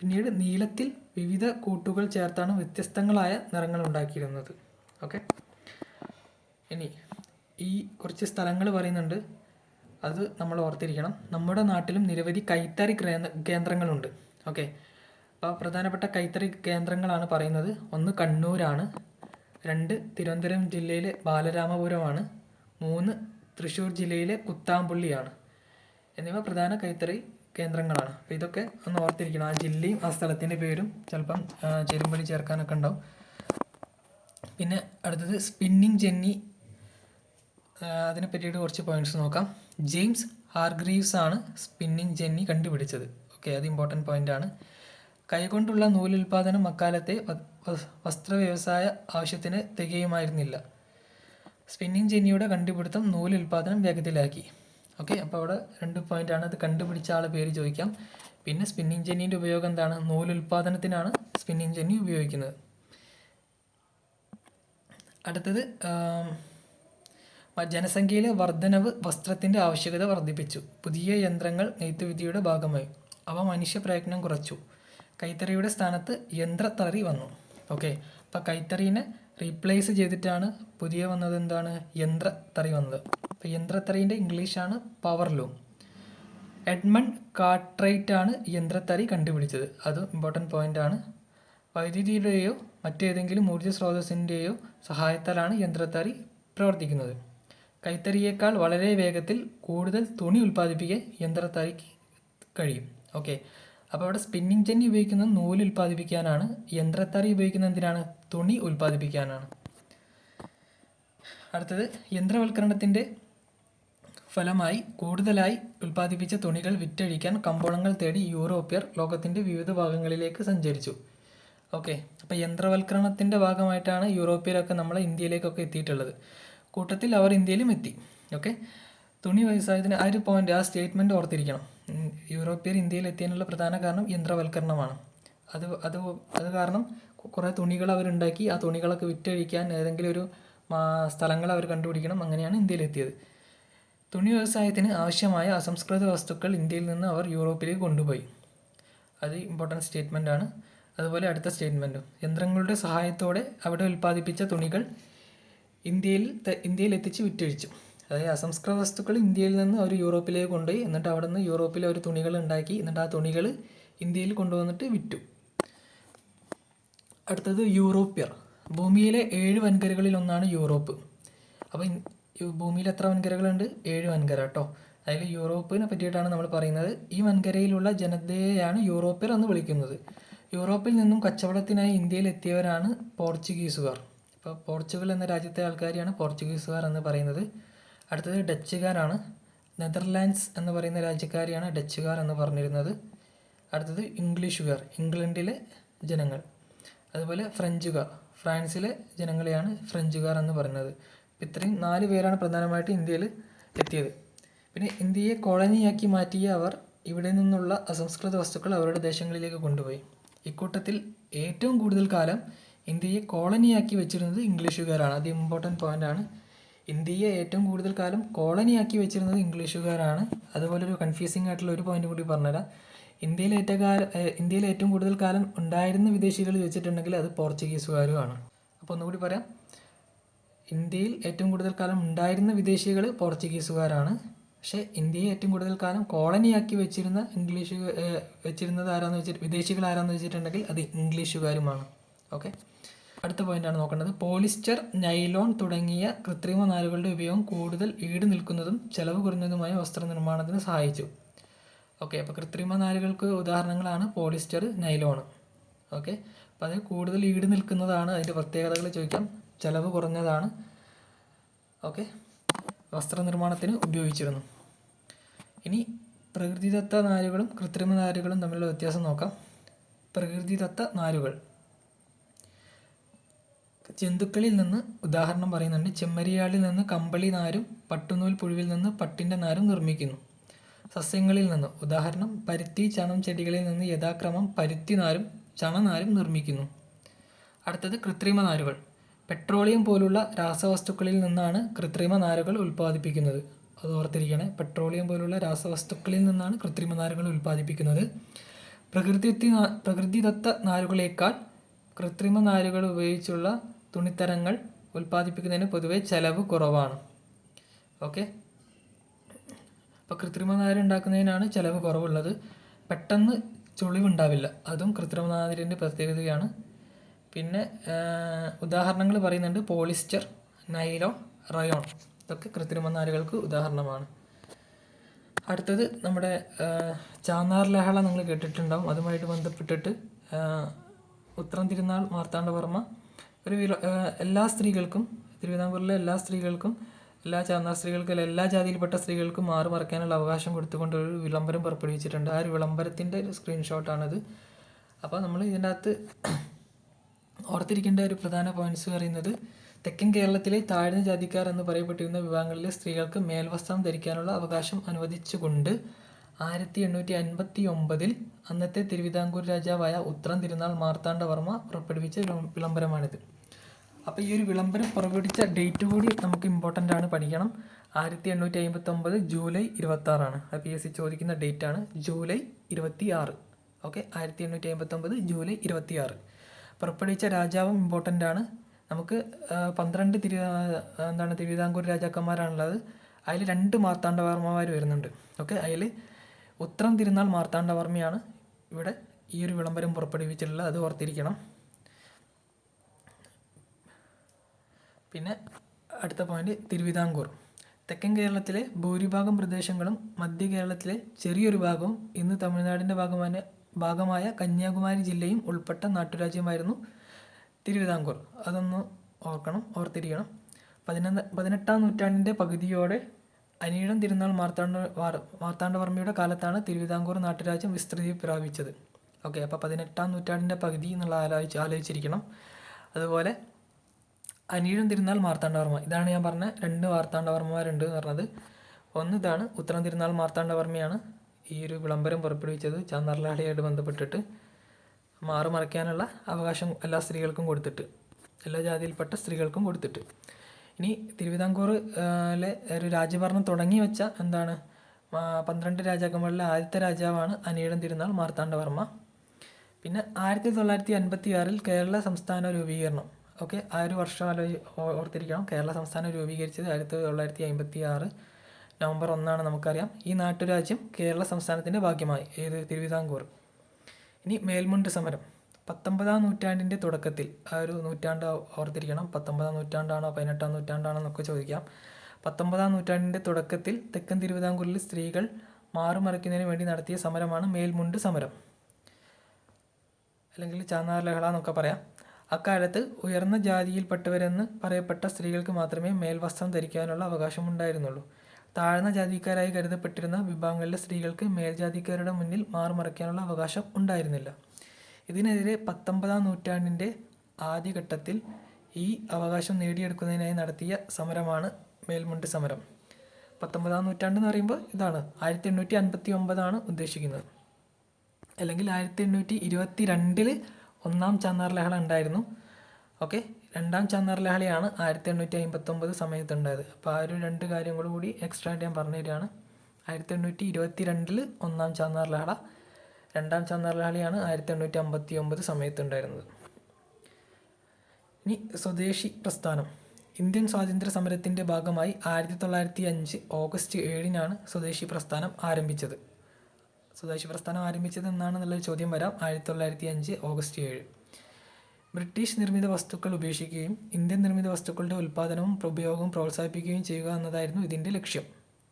പിന്നീട് നീലത്തിൽ വിവിധ കൂട്ടുകൾ ചേർത്താണ് വ്യത്യസ്തങ്ങളായ നിറങ്ങൾ ഉണ്ടാക്കിയിരുന്നത്. ഓക്കെ. ഇനി ഈ കുറച്ച് സ്ഥലങ്ങൾ പറയുന്നുണ്ട്. അത് നമ്മൾ ഓർത്തിരിക്കണം. നമ്മുടെ നാട്ടിലും നിരവധി കൈത്തറി കേന്ദ്രങ്ങളുണ്ട്. ഓക്കെ. അപ്പോൾ പ്രധാനപ്പെട്ട കൈത്തറി കേന്ദ്രങ്ങളാണ് പറയുന്നത്. ഒന്ന് കണ്ണൂരാണ്. രണ്ട് തിരുവനന്തപുരം ജില്ലയിലെ ബാലരാമപുരമാണ്. മൂന്ന് തൃശ്ശൂർ ജില്ലയിലെ കുത്താമ്പുള്ളിയാണ്. എന്നിവ പ്രധാന കൈത്തറി കേന്ദ്രങ്ങളാണ്. അപ്പോൾ ഇതൊക്കെ ഒന്ന് ഓർത്തിരിക്കണം. ആ ജില്ലയും ആ സ്ഥലത്തിന്റെ പേരും ചിലപ്പം ആ, ചേർക്കാനൊക്കെ ഉണ്ടാവും. പിന്നെ അടുത്തത് സ്പിന്നിങ് ജെന്നി അതിനെ പറ്റിയിട്ട് കുറച്ച് പോയിന്റ്സ് നോക്കാം. ജെയിംസ് ഹാർഗ്രീവ്സ് ആണ് സ്പിന്നിങ് ജെന്നി കണ്ടുപിടിച്ചത്. ഓക്കെ അത് ഇമ്പോർട്ടന്റ് പോയിന്റ് ആണ്. കൈകൊണ്ടുള്ള നൂലുൽപാദനം അക്കാലത്തെ വസ്ത്ര വ്യവസായ ആവശ്യത്തിന് തികയുമായിരുന്നില്ല. സ്പിന്നിങ് ജെന്നിയുടെ കണ്ടുപിടുത്തം നൂലുൽപാദനം വേഗത്തിലാക്കി. ഓക്കെ അപ്പോൾ അവിടെ രണ്ട് പോയിന്റ് ആണ്. അത് കണ്ടുപിടിച്ച ആളെ പേര് ചോദിക്കാം. പിന്നെ സ്പിന്നിങ് ജെന്നിന്റെ ഉപയോഗം എന്താണ്? നൂലുൽപാദനത്തിനാണ് സ്പിന്നിങ് ജെന്നി ഉപയോഗിക്കുന്നത്. അടുത്തത് ജനസംഖ്യയിലെ വർധനവ് വസ്ത്രത്തിന്റെ ആവശ്യകത വർദ്ധിപ്പിച്ചു. പുതിയ യന്ത്രങ്ങൾ നെയ്ത്തുവിദ്യയുടെ ഭാഗമായി. അവ മനുഷ്യ പ്രയത്നം കുറച്ചു. കൈത്തറിയുടെ സ്ഥാനത്ത് യന്ത്രത്തറി വന്നു. ഓക്കെ. അപ്പോൾ കൈത്തറീനെ റീപ്ലേസ് ചെയ്തിട്ടാണ് പുതിയ വന്നത് എന്താണ് യന്ത്രത്തറി വന്നത്. അപ്പോൾ യന്ത്രത്തറീന്റെ ഇംഗ്ലീഷാണ് പവർ ലൂം എഡ്മണ്ട് കാർട്രൈറ്റ് ആണ് യന്ത്രത്തറി കണ്ടുപിടിച്ചത്. അത് ഇമ്പോർട്ടന്റ് പോയിന്റ് ആണ്. വൈദ്യുതിയുടെയോ മറ്റേതെങ്കിലും ഊർജ സ്രോതസ്സിന്റെയോ സഹായത്താലാണ് യന്ത്രത്തറി പ്രവർത്തിക്കുന്നത്. കൈത്തറിയേക്കാൾ വളരെ വേഗത്തിൽ കൂടുതൽ തുണി ഉൽപ്പാദിപ്പിക്കാൻ യന്ത്രത്തറിക്ക് കഴിയും. ഓക്കെ അപ്പോൾ അവിടെ സ്പിന്നിങ് ജെന്നി ഉപയോഗിക്കുന്നത് നൂൽ ഉൽപ്പാദിപ്പിക്കാനാണ്. യന്ത്രത്തറി ഉപയോഗിക്കുന്നത് എന്തിനാണ്? തുണി ഉൽപ്പാദിപ്പിക്കാനാണ്. അടുത്തത് യന്ത്രവൽക്കരണത്തിന്റെ ഫലമായി കൂടുതലായി ഉൽപ്പാദിപ്പിച്ച തുണികൾ വിറ്റഴിക്കാൻ കമ്പോളങ്ങൾ തേടി യൂറോപ്യർ ലോകത്തിന്റെ വിവിധ ഭാഗങ്ങളിലേക്ക് സഞ്ചരിച്ചു. ഓക്കെ അപ്പോൾ യന്ത്രവൽക്കരണത്തിന്റെ ഭാഗമായിട്ടാണ് യൂറോപ്യരൊക്കെ നമ്മളെ ഇന്ത്യയിലേക്കൊക്കെ എത്തിയിട്ടുള്ളത്. കൂട്ടത്തിൽ അവർ ഇന്ത്യയിലും എത്തി. ഓക്കെ തുണി വ്യവസായത്തിന് ആ ഒരു പോയിന്റ് ആ സ്റ്റേറ്റ്മെന്റ് ഓർത്തിരിക്കണം. യൂറോപ്യർ ഇന്ത്യയിൽ എത്തിയതിനുള്ള പ്രധാന കാരണം യന്ത്രവൽക്കരണമാണ്. അത് അത് അത് കാരണം കുറേ തുണികൾ അവരുണ്ടാക്കി ആ തുണികളൊക്കെ വിറ്റഴിക്കാൻ ഏതെങ്കിലും ഒരു സ്ഥലങ്ങൾ അവർ കണ്ടുപിടിക്കണം. അങ്ങനെയാണ് ഇന്ത്യയിലെത്തിയത് തുണി വ്യവസായത്തിന് ആവശ്യമായ അസംസ്കൃത വസ്തുക്കൾ ഇന്ത്യയിൽ നിന്ന് അവർ യൂറോപ്പിലേക്ക് കൊണ്ടുപോയി. അത് ഇമ്പോർട്ടന്റ് സ്റ്റേറ്റ്മെന്റ് ആണ്. അതുപോലെ അടുത്ത സ്റ്റേറ്റ്മെന്റും യന്ത്രങ്ങളുടെ സഹായത്തോടെ അവിടെ ഉൽപ്പാദിപ്പിച്ച തുണികൾ ഇന്ത്യയിൽ ഇന്ത്യയിൽ എത്തിച്ച് വിറ്റഴിച്ചു. അതായത് അസംസ്കൃത വസ്തുക്കൾ ഇന്ത്യയിൽ നിന്ന് അവർ യൂറോപ്പിലേക്ക് കൊണ്ടുപോയി എന്നിട്ട് അവിടെ നിന്ന് യൂറോപ്പിൽ അവർ തുണികൾ ഉണ്ടാക്കി എന്നിട്ട് ആ തുണികൾ ഇന്ത്യയിൽ കൊണ്ടുവന്നിട്ട് വിറ്റു. അടുത്തത് യൂറോപ്യർ. ഭൂമിയിലെ ഏഴ് വൻകരകളിൽ ഒന്നാണ് യൂറോപ്പ്. അപ്പോൾ ഭൂമിയിൽ എത്ര വൻകരകളുണ്ട്? ഏഴ് വൻകര കേട്ടോ. അതിൽ യൂറോപ്പിനെ പറ്റിയിട്ടാണ് നമ്മൾ പറയുന്നത്. ഈ വൻകരയിലുള്ള ജനതയെയാണ് യൂറോപ്യർ എന്ന് വിളിക്കുന്നത്. യൂറോപ്പിൽ നിന്നും കച്ചവടത്തിനായി ഇന്ത്യയിൽ എത്തിയവരാണ് പോർച്ചുഗീസുകാർ. ഇപ്പോൾ പോർച്ചുഗൽ എന്ന രാജ്യത്തെ ആൾക്കാരെയാണ് പോർച്ചുഗീസുകാർ എന്ന് പറയുന്നത്. അടുത്തത് ഡച്ചുകാരാണ്. നെതർലാൻഡ്സ് എന്ന് പറയുന്ന രാജ്യക്കാരെയാണ് ഡച്ചുകാർ എന്ന് പറഞ്ഞിരുന്നത്. അടുത്തത് ഇംഗ്ലീഷുകാർ ഇംഗ്ലണ്ടിലെ ജനങ്ങൾ. അതുപോലെ ഫ്രഞ്ചുകാർ ഫ്രാൻസിലെ ജനങ്ങളെയാണ് ഫ്രഞ്ചുകാർ എന്ന് പറയുന്നത്. ഇത്രയും നാല് പേരാണ് പ്രധാനമായിട്ട് ഇന്ത്യയിൽ എത്തിയത്. പിന്നെ ഇന്ത്യയെ കോളനിയാക്കി മാറ്റിയ അവർ ഇവിടെ നിന്നുള്ള അസംസ്കൃത വസ്തുക്കൾ അവരുടെ ദേശങ്ങളിലേക്ക് കൊണ്ടുപോയി. ഇക്കൂട്ടത്തിൽ ഏറ്റവും കൂടുതൽ കാലം ഇന്ത്യയെ കോളനിയാക്കി വെച്ചിരുന്നത് ഇംഗ്ലീഷുകാരാണ്. അത് ഇമ്പോർട്ടന്റ് ആണ്. ഇന്ത്യയെ ഏറ്റവും കൂടുതൽ കാലം കോളനിയാക്കി വെച്ചിരുന്നത് ഇംഗ്ലീഷുകാരാണ്. അതുപോലെ ഒരു കൺഫ്യൂസിംഗ് ആയിട്ടുള്ള ഒരു പോയിന്റ് കൂടി പറഞ്ഞുതരാം. ഇന്ത്യയിൽ ഏറ്റവും കാലം ഇന്ത്യയിൽ ഏറ്റവും കൂടുതൽ കാലം ഉണ്ടായിരുന്ന വിദേശികൾ ചോദിച്ചിട്ടുണ്ടെങ്കിൽ അത് പോർച്ചുഗീസുകാരുമാണ്. അപ്പോൾ ഒന്നുകൂടി പറയാം. ഇന്ത്യയിൽ ഏറ്റവും കൂടുതൽ കാലം ഉണ്ടായിരുന്ന വിദേശികൾ പോർച്ചുഗീസുകാരാണ്. പക്ഷേ ഇന്ത്യയെ ഏറ്റവും കൂടുതൽ കാലം കോളനിയാക്കി വെച്ചിരുന്ന ഇംഗ്ലീഷ് വെച്ചിരുന്നത് ആരാന്ന് വെച്ചിട്ട് വിദേശികൾ ആരാന്ന് വെച്ചിട്ടുണ്ടെങ്കിൽ അത് ഇംഗ്ലീഷുകാരുമാണ്. ഓക്കെ അടുത്ത പോയിന്റാണ് നോക്കേണ്ടത്. പോളിസ്റ്റർ നൈലോൺ തുടങ്ങിയ കൃത്രിമ നാരുകളുടെ ഉപയോഗം കൂടുതൽ ഈട് നിൽക്കുന്നതും ചെലവ് കുറഞ്ഞതുമായ വസ്ത്രനിർമ്മാണത്തിന് സഹായിച്ചു. ഓക്കെ അപ്പോൾ കൃത്രിമ നാരുകൾക്ക് ഉദാഹരണങ്ങളാണ് പോളിസ്റ്റർ നൈലോൺ. ഓക്കെ അപ്പോൾ അത് കൂടുതൽ ഈട് നിൽക്കുന്നതാണ് അതിന്റെ പ്രത്യേകതകൾ ചോദിക്കാം. ചെലവ് കുറഞ്ഞതാണ്. ഓക്കെ വസ്ത്രനിർമ്മാണത്തിന് ഉപയോഗിച്ചിരുന്നു. ഇനി പ്രകൃതിദത്ത നാരുകളും കൃത്രിമ നാരുകളും തമ്മിലുള്ള വ്യത്യാസം നോക്കാം. പ്രകൃതിദത്ത നാരുകൾ. ജന്തുക്കളിൽ നിന്ന് ഉദാഹരണം പറയുന്നുണ്ട്. ചെമ്മരിയാടിൽ നിന്ന് കമ്പളി നാരും പട്ടുനൂൽ പുഴുവിൽ നിന്ന് പട്ടിന്റെ നാരും നിർമ്മിക്കുന്നു. സസ്യങ്ങളിൽ നിന്ന് ഉദാഹരണം പരുത്തി ചണം ചെടികളിൽ നിന്ന് യഥാക്രമം പരുത്തി നാരും ചണനാരും നിർമ്മിക്കുന്നു. അടുത്തത് കൃത്രിമ നാരുകൾ. പെട്രോളിയം പോലുള്ള രാസവസ്തുക്കളിൽ നിന്നാണ് കൃത്രിമ നാരുകൾ ഉൽപ്പാദിപ്പിക്കുന്നത്. അത് ഓർത്തിരിക്കണേ പെട്രോളിയം പോലുള്ള രാസവസ്തുക്കളിൽ നിന്നാണ് കൃത്രിമ നാരുകൾ ഉൽപ്പാദിപ്പിക്കുന്നത്. പ്രകൃതി പ്രകൃതിദത്ത നാരുകളേക്കാൾ കൃത്രിമ നാരുകൾ ഉപയോഗിച്ചുള്ള തുണിത്തരങ്ങൾ ഉൽപ്പാദിപ്പിക്കുന്നതിന് പൊതുവെ ചെലവ് കുറവാണ്. ഓക്കെ അപ്പോൾ കൃത്രിമ ഉണ്ടാക്കുന്നതിനാണ് ചിലവ് കുറവുള്ളത്. പെട്ടെന്ന് ചുളിവുണ്ടാവില്ല. അതും കൃത്രിമ നാരിന്റെ പ്രത്യേകതയാണ്. പിന്നെ ഉദാഹരണങ്ങൾ പറയുന്നുണ്ട്. Polyester nylon rayon. ഇതൊക്കെ കൃത്രിമ നാരുകൾക്ക് ഉദാഹരണമാണ്. അടുത്തത് നമ്മുടെ ചാന്നാർ ലഹള നിങ്ങൾ കേട്ടിട്ടുണ്ടാവും. അതുമായിട്ട് ബന്ധപ്പെട്ടിട്ട് ഉത്രം തിരുനാൾ മാർത്താണ്ഡവർമ്മ ഒരു എല്ലാ സ്ത്രീകൾക്കും തിരുവിതാംകൂറിലെ എല്ലാ സ്ത്രീകൾക്കും എല്ലാ ചാന്നാർ സ്ത്രീകൾക്കും എല്ലാ ജാതിയിൽപ്പെട്ട സ്ത്രീകൾക്കും മാറി മറക്കാനുള്ള അവകാശം കൊടുത്തുകൊണ്ട് ഒരു വിളംബരം പുറപ്പെടുവിച്ചിട്ടുണ്ട്. ആ ഒരു വിളംബരത്തിന്റെ ഒരു സ്ക്രീൻഷോട്ടാണിത്. അപ്പോൾ നമ്മൾ ഇതിന്റെ അകത്ത് ഓർത്തിരിക്കേണ്ട ഒരു പ്രധാന പോയിന്റ്സ് പറയുന്നത് തെക്കൻ കേരളത്തിലെ താഴ്ന്ന ജാതിക്കാർ എന്ന് പറയപ്പെട്ടിരുന്ന വിഭാഗങ്ങളിലെ സ്ത്രീകൾക്ക് മേൽവസ്ത്രം ധരിക്കാനുള്ള അവകാശം അനുവദിച്ചുകൊണ്ട് ആയിരത്തി എണ്ണൂറ്റി അൻപത്തി ഒമ്പതിൽ അന്നത്തെ തിരുവിതാംകൂർ രാജാവായ ഉത്രം തിരുനാൾ മാർത്താണ്ഡവർമ്മ പുറപ്പെടുവിച്ച വിളം- വിളംബരമാണിത്. അപ്പോൾ ഈ ഒരു വിളംബരം പുറപ്പെടുവിച്ച ഡേറ്റ് കൂടി നമുക്ക് ഇമ്പോർട്ടന്റ് ആണ് പഠിക്കണം. ആയിരത്തി എണ്ണൂറ്റി അമ്പത്തി ഒമ്പത് ജൂലൈ ഇരുപത്തി അത് പി എസ് സി ചോദിക്കുന്ന ഡേറ്റ് ആണ് ജൂലൈ ഇരുപത്തി ആറ് ഓക്കെ ആയിരത്തി എണ്ണൂറ്റി അമ്പത്തി ഒമ്പത് ജൂലൈ ഇരുപത്തി ആറ് പുറപ്പെടുവിച്ച രാജാവും ഇമ്പോർട്ടന്റ് ആണ്. നമുക്ക് പന്ത്രണ്ട് തിരു എന്താണ് തിരുവിതാംകൂർ രാജാക്കന്മാരാണുള്ളത്. അതിൽ രണ്ട് മാർത്താണ്ഡവർമ്മമാർ വരുന്നുണ്ട്. ഓക്കെ അതിൽ ഉത്രം തിരുനാൾ മാർത്താണ്ഡവർമ്മയാണ് ഇവിടെ ഈ ഒരു വിളംബരം പുറപ്പെടുവിച്ചിട്ടുള്ളത്. അത് ഓർത്തിരിക്കണം. പിന്നെ അടുത്ത പോയിന്റ് തിരുവിതാംകൂർ. തെക്കൻ കേരളത്തിലെ ഭൂരിഭാഗം പ്രദേശങ്ങളും മധ്യ കേരളത്തിലെ ചെറിയൊരു ഭാഗവും ഇന്ന് തമിഴ്നാടിന്റെ ഭാഗമായ ഭാഗമായ കന്യാകുമാരി ജില്ലയും ഉൾപ്പെട്ട നാട്ടുരാജ്യമായിരുന്നു തിരുവിതാംകൂർ. അതൊന്ന് ഓർക്കണം ഓർത്തിരിക്കണം. പതിനൊന്ന് പതിനെട്ടാം നൂറ്റാണ്ടിന്റെ പകുതിയോടെ അനീഴം തിരുനാൾ മാർത്താണ്ഡ മാർത്താണ്ഡവർമ്മയുടെ കാലത്താണ് തിരുവിതാംകൂർ നാട്ടുരാജ്യം വിസ്തൃതി പ്രാപിച്ചത് ഓക്കെ അപ്പോൾ പതിനെട്ടാം നൂറ്റാണ്ടിന്റെ പകുതി എന്നുള്ള ആലോചിച്ച് ആലോചിച്ചിരിക്കണം. അതുപോലെ അനീഴം തിരുനാൾ മാർത്താണ്ഡവർമ്മ ഇതാണ് ഞാൻ പറഞ്ഞ രണ്ട് മാർത്താണ്ഡവർമ്മമാരുണ്ട് എന്ന് പറഞ്ഞത്. ഒന്ന് ഇതാണ് ഉത്തരം തിരുനാൾ മാർത്താണ്ഡവർമ്മയാണ്. ഈ ഒരു വിളംബരം പുറപ്പെടുവിച്ചത് ചാന്നാർലാഹളയായിട്ട് ബന്ധപ്പെട്ടിട്ട്. മാറു മറയ്ക്കാനുള്ള അവകാശം എല്ലാ സ്ത്രീകൾക്കും കൊടുത്തിട്ട് എല്ലാ ജാതിയിൽപ്പെട്ട സ്ത്രീകൾക്കും കൊടുത്തിട്ട്. ഇനി തിരുവിതാംകൂർ ലെ ഒരു രാജ്യഭരണം തുടങ്ങി വെച്ച എന്താണ്? പന്ത്രണ്ട് രാജാക്കന്മാരിലെ ആദ്യത്തെ രാജാവാണ് അനിയടം തിരുനാൾ മാർത്താണ്ഡവർമ്മ. പിന്നെ ആയിരത്തി തൊള്ളായിരത്തി അൻപത്തി ആറിൽ കേരള സംസ്ഥാന രൂപീകരണം. ഓക്കെ ആ ഒരു വർഷം ഓർത്തിരിക്കണം. കേരള സംസ്ഥാനം രൂപീകരിച്ചത് ആയിരത്തി തൊള്ളായിരത്തി അമ്പത്തി ആറ് നവംബർ ഒന്നാണ് നമുക്കറിയാം. ഈ നാട്ടുരാജ്യം കേരള സംസ്ഥാനത്തിന്റെ ഭാഗ്യമായി. ഏത്? തിരുവിതാംകൂർ ഇനി മേൽമുണ്ട് സമരം. പത്തൊമ്പതാം നൂറ്റാണ്ടിന്റെ തുടക്കത്തിൽ ആ ഒരു നൂറ്റാണ്ട് ഓർത്തിരിക്കണം. പത്തൊമ്പതാം നൂറ്റാണ്ടാണോ പതിനെട്ടാം നൂറ്റാണ്ടാണോ എന്നൊക്കെ ചോദിക്കാം. പത്തൊമ്പതാം നൂറ്റാണ്ടിന്റെ തുടക്കത്തിൽ തെക്കൻ തിരുവിതാംകൂറിൽ സ്ത്രീകൾ മാറുമറിക്കുന്നതിന് വേണ്ടി നടത്തിയ സമരമാണ് മേൽമുണ്ട് സമരം. അല്ലെങ്കിൽ ചാന്നാർ ലഹള എന്നൊക്കെ പറയാം. അക്കാലത്ത് ഉയർന്ന ജാതിയിൽപ്പെട്ടവരെന്ന് പറയപ്പെട്ട സ്ത്രീകൾക്ക് മാത്രമേ മേൽവസ്ത്രം ധരിക്കാനുള്ള അവകാശമുണ്ടായിരുന്നുള്ളൂ. താഴ്ന്ന ജാതിക്കാരായി കരുതപ്പെട്ടിരുന്ന വിഭാഗങ്ങളിലെ സ്ത്രീകൾക്ക് മേൽജാതിക്കാരുടെ മുന്നിൽ മാറുമറയ്ക്കാനുള്ള അവകാശം ഉണ്ടായിരുന്നില്ല. ഇതിനെതിരെ പത്തൊമ്പതാം നൂറ്റാണ്ടിന്റെ ആദ്യഘട്ടത്തിൽ ഈ അവകാശം നേടിയെടുക്കുന്നതിനായി നടത്തിയ സമരമാണ് മേൽമുണ്ട് സമരം. പത്തൊമ്പതാം നൂറ്റാണ്ടെന്ന് പറയുമ്പോൾ ഇതാണ് ആയിരത്തി എണ്ണൂറ്റി അൻപത്തി ഒമ്പതാണ് ഉദ്ദേശിക്കുന്നത്. അല്ലെങ്കിൽ ആയിരത്തി എണ്ണൂറ്റി ഇരുപത്തി രണ്ടിൽ ഒന്നാം ചാന്നാർ ലഹള ഉണ്ടായിരുന്നു. ഓക്കെ രണ്ടാം ചാന്നാർ ലഹളയാണ് ആയിരത്തി എണ്ണൂറ്റി അമ്പത്തൊമ്പത് സമയത്ത് ഉണ്ടായത്. അപ്പോൾ ആ ഒരു രണ്ട് കാര്യങ്ങളും കൂടി എക്സ്ട്രാ ആയിട്ട് ഞാൻ പറഞ്ഞു തരികയാണ് ആയിരത്തി എണ്ണൂറ്റി ഇരുപത്തി രണ്ടിൽ ഒന്നാം ചാന്നാർ ലഹള രണ്ടാം ചന്ദ്രലാളിയാണ് ആയിരത്തി എണ്ണൂറ്റി അമ്പത്തി ഒമ്പത് സമയത്തുണ്ടായിരുന്നത്. ഇനി സ്വദേശി പ്രസ്ഥാനം. ഇന്ത്യൻ സ്വാതന്ത്ര്യ സമരത്തിന്റെ ഭാഗമായി ആയിരത്തി തൊള്ളായിരത്തി അഞ്ച് ഓഗസ്റ്റ് ഏഴിനാണ് സ്വദേശി പ്രസ്ഥാനം ആരംഭിച്ചത്. സ്വദേശി പ്രസ്ഥാനം ആരംഭിച്ചത് എന്നാണെന്നുള്ളൊരു ചോദ്യം വരാം. ആയിരത്തി തൊള്ളായിരത്തി അഞ്ച് ഓഗസ്റ്റ് ഏഴ്. ബ്രിട്ടീഷ് നിർമ്മിത വസ്തുക്കൾ ഉപേക്ഷിക്കുകയും ഇന്ത്യൻ നിർമ്മിത വസ്തുക്കളുടെ ഉൽപ്പാദനവും ഉപയോഗവും പ്രോത്സാഹിപ്പിക്കുകയും ചെയ്യുക എന്നതായിരുന്നു ഇതിന്റെ ലക്ഷ്യം.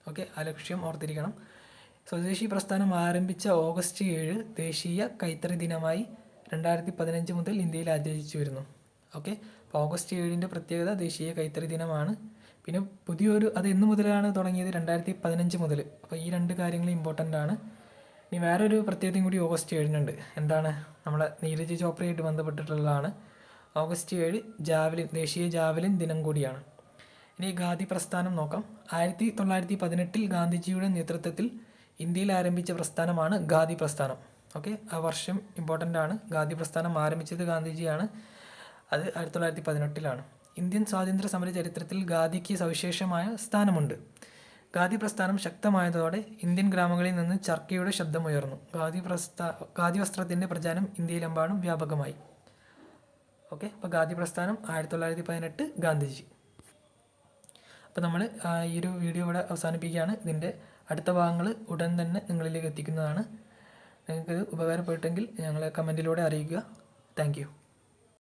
ഓക്കെ ആ ലക്ഷ്യം ഓർത്തിരിക്കണം. സ്വദേശി പ്രസ്ഥാനം ആരംഭിച്ച ഓഗസ്റ്റ് ഏഴ് ദേശീയ കൈത്തറി ദിനമായി രണ്ടായിരത്തി പതിനഞ്ച് മുതൽ ഇന്ത്യയിൽ ആചരിച്ചു വരുന്നു. ഓക്കെ? അപ്പോൾ ഓഗസ്റ്റ് ഏഴിന്റെ പ്രത്യേകത ദേശീയ കൈത്തറി ദിനമാണ്. പിന്നെ പുതിയൊരു അത് എന്ന് മുതലാണ് തുടങ്ങിയത്? രണ്ടായിരത്തി പതിനഞ്ച് മുതൽ. അപ്പോൾ ഈ രണ്ട് കാര്യങ്ങൾ ഇമ്പോർട്ടന്റ് ആണ്. ഇനി വേറൊരു പ്രത്യേകതയും കൂടി ഓഗസ്റ്റ് ഏഴിനുണ്ട്. എന്താണ്? നമ്മുടെ നീരജ് ചോപ്രയായിട്ട് ബന്ധപ്പെട്ടിട്ടുള്ളതാണ്. ഓഗസ്റ്റ് ഏഴ് ജാവലിൻ ദേശീയ ജാവലിൻ ദിനം കൂടിയാണ്. ഇനി ഗാന്ധി പ്രസ്ഥാനം നോക്കാം. ആയിരത്തി തൊള്ളായിരത്തി പതിനെട്ടിൽ ഗാന്ധിജിയുടെ നേതൃത്വത്തിൽ ഇന്ത്യയിൽ ആരംഭിച്ച പ്രസ്ഥാനമാണ് ഖാദി പ്രസ്ഥാനം. ഓക്കെ ആ വർഷം ഇമ്പോർട്ടന്റ് ആണ്. ഖാദി പ്രസ്ഥാനം ആരംഭിച്ചത് ഗാന്ധിജിയാണ്. അത് ആയിരത്തി തൊള്ളായിരത്തി പതിനെട്ടിലാണ് ഇന്ത്യൻ സ്വാതന്ത്ര്യ സമര ചരിത്രത്തിൽ ഖാദിക്ക് സവിശേഷമായ സ്ഥാനമുണ്ട്. ഖാദി പ്രസ്ഥാനം ശക്തമായതോടെ ഇന്ത്യൻ ഗ്രാമങ്ങളിൽ നിന്ന് ചർക്കയുടെ ശബ്ദമുയർന്നു. ഖാദി പ്രസ്ഥാ ഖാദി വസ്ത്രത്തിന്റെ പ്രചാരം ഇന്ത്യയിലെമ്പാടും വ്യാപകമായി. ഓക്കെ അപ്പോൾ ഖാദി പ്രസ്ഥാനം ആയിരത്തി തൊള്ളായിരത്തി പതിനെട്ട് ഗാന്ധിജി അപ്പോൾ നമ്മൾ ഈ ഒരു വീഡിയോ ഇവിടെ അവസാനിപ്പിക്കുകയാണ്. ഇതിന്റെ അടുത്ത ഭാഗങ്ങൾ ഉടൻ തന്നെ നിങ്ങളിലേക്ക് എത്തിക്കുന്നതാണ്. നിങ്ങൾക്ക് ഉപകാരപ്പെട്ടെങ്കിൽ ഞങ്ങളെ കമന്റിലൂടെ അറിയിക്കുക. താങ്ക്